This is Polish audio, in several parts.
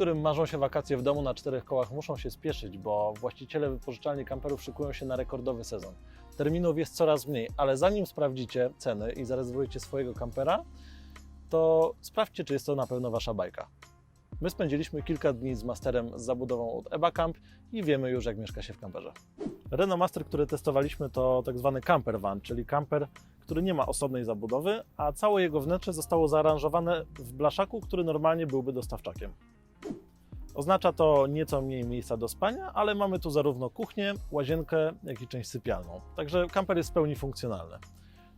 Którym marzą się wakacje w domu na czterech kołach, muszą się spieszyć, bo właściciele wypożyczalni kamperów szykują się na rekordowy sezon. Terminów jest coraz mniej, ale zanim sprawdzicie ceny i zarezerwujecie swojego kampera, to sprawdźcie, czy jest to na pewno Wasza bajka. My spędziliśmy kilka dni z masterem z zabudową od EBA Camp i wiemy już, jak mieszka się w kamperze. Renault Master, który testowaliśmy, to tak zwany camper van, czyli kamper, który nie ma osobnej zabudowy, a całe jego wnętrze zostało zaaranżowane w blaszaku, który normalnie byłby dostawczakiem. Oznacza to nieco mniej miejsca do spania, ale mamy tu zarówno kuchnię, łazienkę, jak i część sypialną. Także kamper jest w pełni funkcjonalny.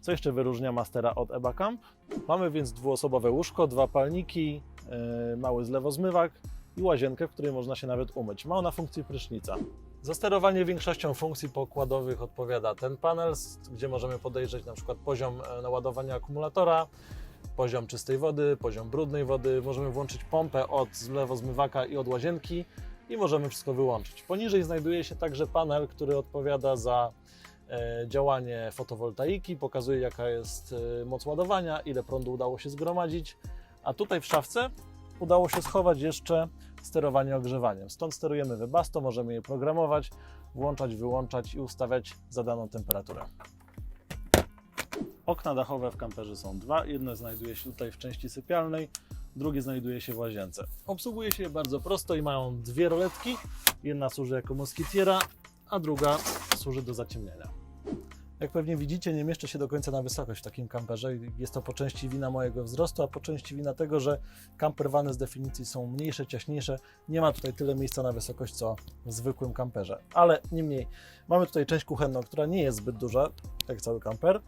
Co jeszcze wyróżnia Mastera od EBA Camp? Mamy więc dwuosobowe łóżko, dwa palniki, yy, mały zlewozmywak i łazienkę, w której można się nawet umyć. Ma ona funkcję prysznica. Za sterowanie większością funkcji pokładowych odpowiada ten panel, gdzie możemy podejrzeć na przykład poziom e, naładowania akumulatora, poziom czystej wody, poziom brudnej wody. Możemy włączyć pompę od zlewozmywaka i od łazienki i możemy wszystko wyłączyć. Poniżej znajduje się także panel, który odpowiada za e, działanie fotowoltaiki, pokazuje jaka jest e, moc ładowania, ile prądu udało się zgromadzić, a tutaj w szafce udało się schować jeszcze sterowanie ogrzewaniem. Stąd sterujemy Webasto, możemy je programować, włączać, wyłączać i ustawiać zadaną temperaturę. Okna dachowe w kamperze są dwa. Jedno znajduje się tutaj w części sypialnej, drugie znajduje się w łazience. Obsługuje się je bardzo prosto i mają dwie roletki. Jedna służy jako moskitiera, a druga służy do zaciemniania. Jak pewnie widzicie, nie mieszczę się do końca na wysokość w takim kamperze. Jest to po części wina mojego wzrostu, a po części wina tego, że kamperwany z definicji są mniejsze, ciaśniejsze. Nie ma tutaj tyle miejsca na wysokość, co w zwykłym kamperze. Ale niemniej, mamy tutaj część kuchenną, która nie jest zbyt duża, jak cały kamper.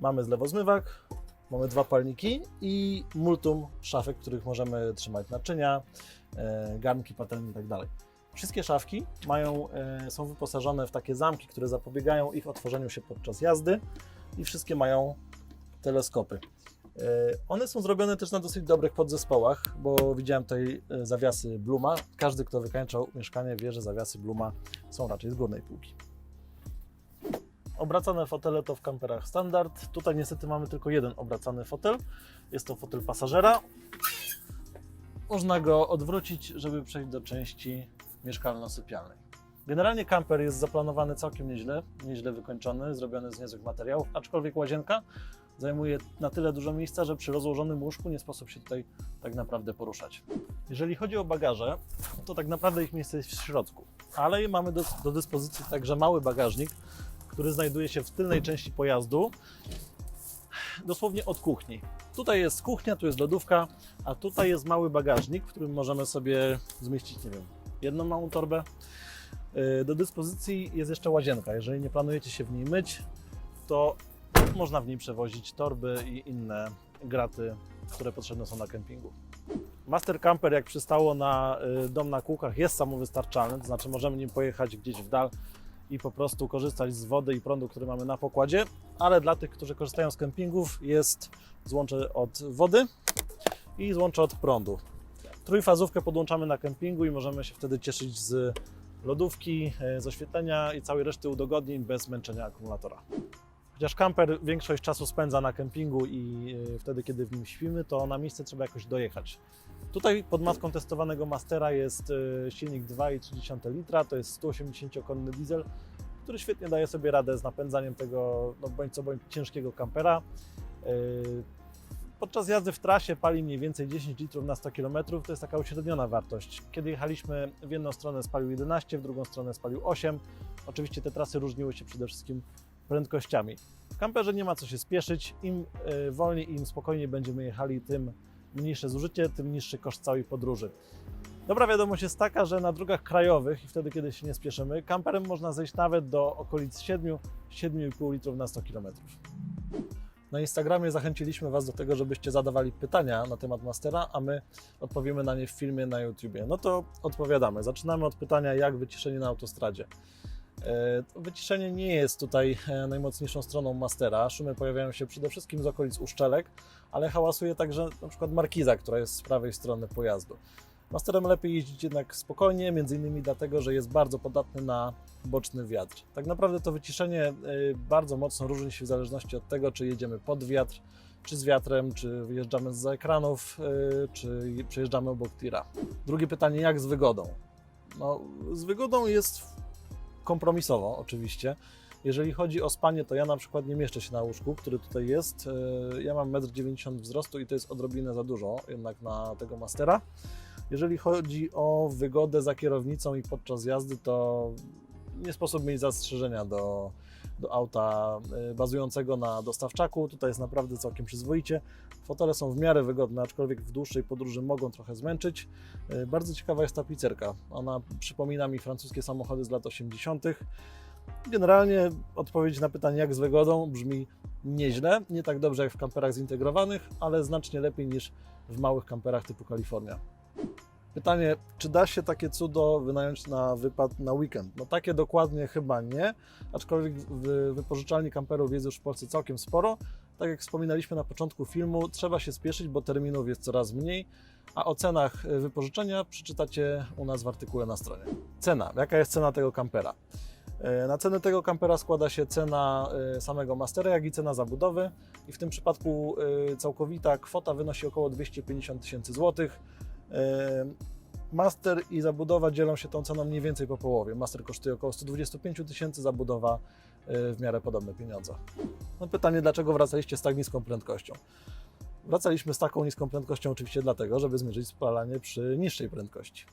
Mamy zlewozmywak, mamy dwa palniki i multum szafek, w których możemy trzymać naczynia, e, garnki, patelnie itd. Wszystkie szafki mają, e, są wyposażone w takie zamki, które zapobiegają ich otworzeniu się podczas jazdy i wszystkie mają teleskopy. E, One są zrobione też na dosyć dobrych podzespołach, bo widziałem tutaj e, zawiasy Bluma. Każdy, kto wykańczał mieszkanie, wie, że zawiasy Bluma są raczej z górnej półki. Obracane fotele to w kamperach standard. Tutaj niestety mamy tylko jeden obracany fotel. Jest to fotel pasażera. Można go odwrócić, żeby przejść do części mieszkalno-sypialnej. Generalnie kamper jest zaplanowany całkiem nieźle, nieźle wykończony, zrobiony z niezłych materiałów, aczkolwiek łazienka zajmuje na tyle dużo miejsca, że przy rozłożonym łóżku nie sposób się tutaj tak naprawdę poruszać. Jeżeli chodzi o bagaże, to tak naprawdę ich miejsce jest w środku, ale mamy do, do dyspozycji także mały bagażnik, który znajduje się w tylnej części pojazdu, dosłownie od kuchni. Tutaj jest kuchnia, tu jest lodówka, a tutaj jest mały bagażnik, w którym możemy sobie zmieścić, nie wiem, jedną małą torbę. Yy, Do dyspozycji jest jeszcze łazienka. Jeżeli nie planujecie się w niej myć, to można w niej przewozić torby i inne graty, które potrzebne są na kempingu. Master Camper, jak przystało na y, dom na kółkach, jest samowystarczalny, to znaczy możemy nim pojechać gdzieś w dal i po prostu korzystać z wody i prądu, który mamy na pokładzie, ale dla tych, którzy korzystają z kempingów, jest złącze od wody i złącze od prądu. Trójfazówkę podłączamy na kempingu i możemy się wtedy cieszyć z lodówki, e, z oświetlenia i całej reszty udogodnień bez męczenia akumulatora. Chociaż kamper większość czasu spędza na kempingu i e, wtedy, kiedy w nim śpimy, to na miejsce trzeba jakoś dojechać. Tutaj pod maską testowanego Mastera jest e, silnik 2,3 litra, to jest 180-konny diesel, który świetnie daje sobie radę z napędzaniem tego no, bądź co bądź ciężkiego kampera. Podczas jazdy w trasie pali mniej więcej 10 litrów na 100 km, to jest taka uśredniona wartość. Kiedy jechaliśmy w jedną stronę spalił 11, w drugą stronę spalił 8. Oczywiście te trasy różniły się przede wszystkim prędkościami. W kamperze nie ma co się spieszyć, im e, wolniej i im spokojniej będziemy jechali, tym mniejsze zużycie, tym niższy koszt całej podróży. Dobra wiadomość jest taka, że na drogach krajowych i wtedy, kiedy się nie spieszymy, kamperem można zejść nawet do okolic 7, 7,5 litrów na 100 km. Na Instagramie zachęciliśmy Was do tego, żebyście zadawali pytania na temat Mastera, a my odpowiemy na nie w filmie na YouTubie. No to odpowiadamy. Zaczynamy od pytania, jak wyciszenie na autostradzie. E, Wyciszenie nie jest tutaj e, najmocniejszą stroną Mastera. Szumy pojawiają się przede wszystkim z okolic uszczelek, ale hałasuje także przykład markiza, która jest z prawej strony pojazdu. Masterem lepiej jeździć jednak spokojnie, między innymi dlatego, że jest bardzo podatny na boczny wiatr. Tak naprawdę to wyciszenie y, bardzo mocno różni się w zależności od tego, czy jedziemy pod wiatr, czy z wiatrem, czy wyjeżdżamy z ekranów, yy, czy przejeżdżamy obok tira. Drugie pytanie, jak z wygodą? No, z wygodą jest kompromisowo, oczywiście. Jeżeli chodzi o spanie, to ja na przykład nie mieszczę się na łóżku, który tutaj jest. Yy, Ja mam 1,90 m wzrostu i to jest odrobinę za dużo jednak na tego mastera. Jeżeli chodzi o wygodę za kierownicą i podczas jazdy, to nie sposób mieć zastrzeżenia do, do auta y, bazującego na dostawczaku. Tutaj jest naprawdę całkiem przyzwoicie. Fotele są w miarę wygodne, aczkolwiek w dłuższej podróży mogą trochę zmęczyć. Y, Bardzo ciekawa jest tapicerka. Ona przypomina mi francuskie samochody z lat 80. Generalnie odpowiedź na pytanie, jak z wygodą, brzmi nieźle. Nie tak dobrze jak w kamperach zintegrowanych, ale znacznie lepiej niż w małych kamperach typu Kalifornia. Pytanie, czy da się takie cudo wynająć na wypad na weekend? No takie dokładnie chyba nie, aczkolwiek wypożyczalni kamperów jest już w Polsce całkiem sporo. Tak jak wspominaliśmy na początku filmu, trzeba się spieszyć, bo terminów jest coraz mniej, a o cenach y, wypożyczenia przeczytacie u nas w artykule na stronie. Cena. Jaka jest cena tego kampera? E, Na cenę tego kampera składa się cena e, samego mastera, jak i cena zabudowy. I w tym przypadku e, całkowita kwota wynosi około 250 tysięcy złotych. Master i zabudowa dzielą się tą ceną mniej więcej po połowie. Master kosztuje około 125 tysięcy, zabudowa e, w miarę podobne pieniądze. No pytanie, dlaczego wracaliście z tak niską prędkością? Wracaliśmy z taką niską prędkością oczywiście dlatego, żeby zmierzyć spalanie przy niższej prędkości.